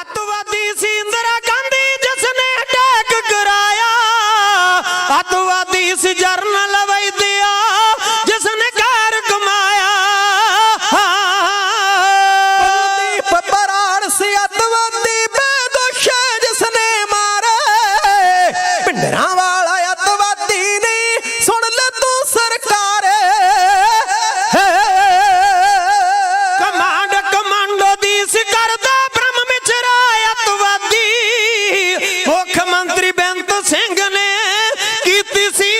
ਅੱਤਵਾਦੀ ਸੀ ਇੰਦਰਾ ਗਾਂਧੀ ਜਿਸ ਨੇ ਅਟੈਕ ਕਰਾਇਆ। ਅੱਤਵਾਦੀ ਸੀ ਜਰਨਲ ਵੈਦਿਆ ਜਿਸ ਨੇ ਘਰ ਕਮਾਇਆ। ਦੀਪ ਬਰਾੜ ਸੀ ਅਤਵਾਦੀ ਬੇਦੋਸ਼ ਜਿਸਨੇ ਮਾਰੇ। ਪਿੰਡਰਾਂ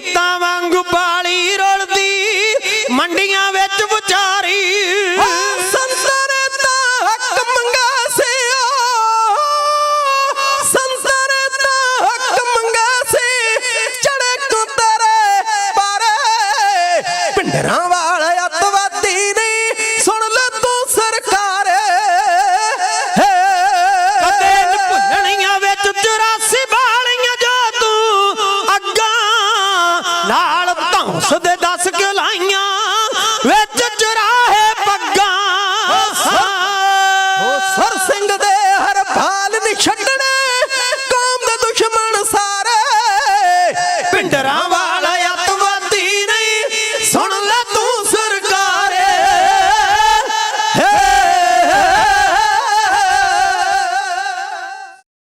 ਭੂਤਾਂ ਵਾਂਗ ਬਾਲੀ ਰੁਲਦੀ, ਮੰਡੀਆਂ ਵਿੱਚ ਵਿਚਾਰੀ। ਸੰਤਰ ਦਾ ਹੱਕ ਮੰਗਾ ਸਿਆ ਸੰਤਰ ਦਾ ਹੱਕ ਮੰਗਾ ਸੇ, ਚੜੇ ਕੁੰਦਰੇ ਪਾਰੇ ਪਿੰਡਰਾਂ সদে